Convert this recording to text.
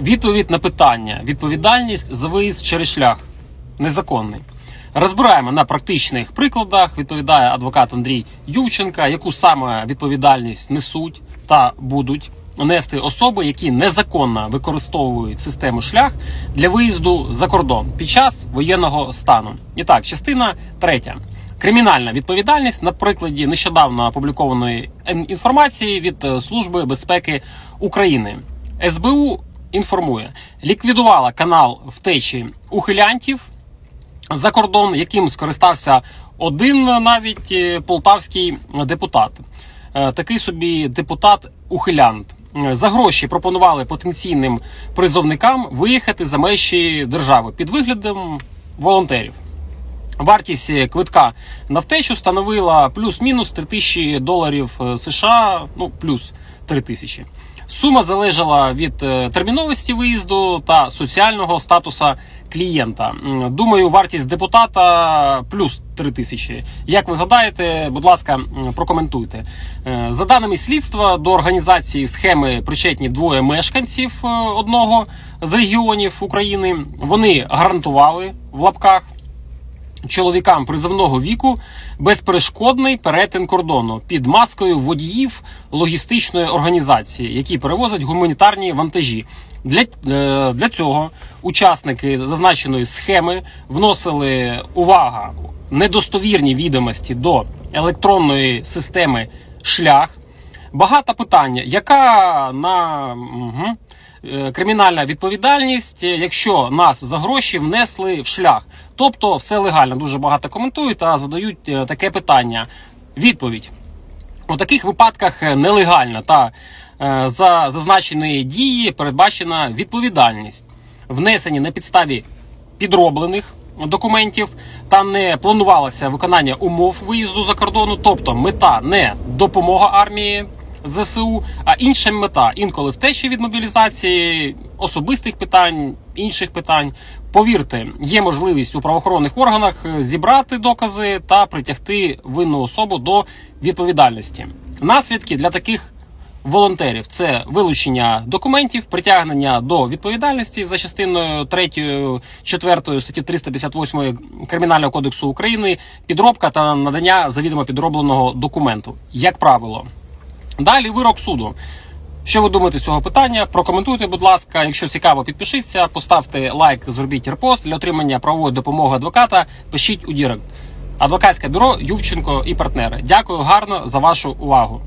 Відповідь на питання: відповідальність за виїзд через шлях незаконний. Розбираємо на практичних прикладах. Відповідає адвокат Андрій Ювченка, яку саме відповідальність несуть та будуть нести особи, які незаконно використовують систему шлях для виїзду за кордон під час воєнного стану. І так, частина третя. Кримінальна відповідальність на прикладі нещодавно опублікованої інформації від е, Служби безпеки України. СБУ інформує, ліквідувала канал втечі ухилянтів за кордон, яким скористався один навіть е, полтавський депутат. Е, Такий собі депутат ухилянт. Е, За гроші пропонували потенційним призовникам виїхати за межі держави під виглядом волонтерів. Вартість квитка на втечу становила плюс-мінус 3 тисячі доларів США, ну плюс 3 тисячі. Сума залежала від е, терміновості виїзду та соціального статуса клієнта. Думаю, вартість депутата плюс 3 тисячі. Як ви гадаєте, будь ласка, прокоментуйте. Е, За даними слідства, до організації схеми причетні двоє мешканців е, одного з регіонів України. Вони гарантували в лапках чоловікам призовного віку безперешкодний перетин кордону під маскою водіїв логістичної організації, які перевозять гуманітарні вантажі. Для, е, для цього учасники зазначеної схеми вносили увага недостовірні відомості до електронної системи шлях. Багато питання, яка на угу, кримінальна відповідальність, е, якщо нас за гроші внесли в шлях. Тобто все легально. Дуже багато коментують та задають е, таке питання. Відповідь. У таких випадках е, нелегальна та е, за зазначені дії передбачена відповідальність, внесені на підставі підроблених документів та не планувалося виконання умов виїзду за кордону, тобто мета не допомога армії ЗСУ, а інша мета інколи втечі від мобілізації, особистих питань, інших питань. Повірте, є можливість у правоохоронних органах е, зібрати докази та притягти винну особу до відповідальності. Наслідки для таких волонтерів це вилучення документів, притягнення до відповідальності за частиною 3, 4 статті 358 Кримінального кодексу України, підробка та надання завідомо підробленого документу, як правило. Далі вирок суду. Що ви думаєте з цього питання? Прокоментуйте, будь ласка. Якщо цікаво, підпишіться, поставте лайк, зробіть репост для отримання правової допомоги адвоката. Пишіть у Дірект. Адвокатське бюро Ювченко і партнери. Дякую гарно за вашу увагу.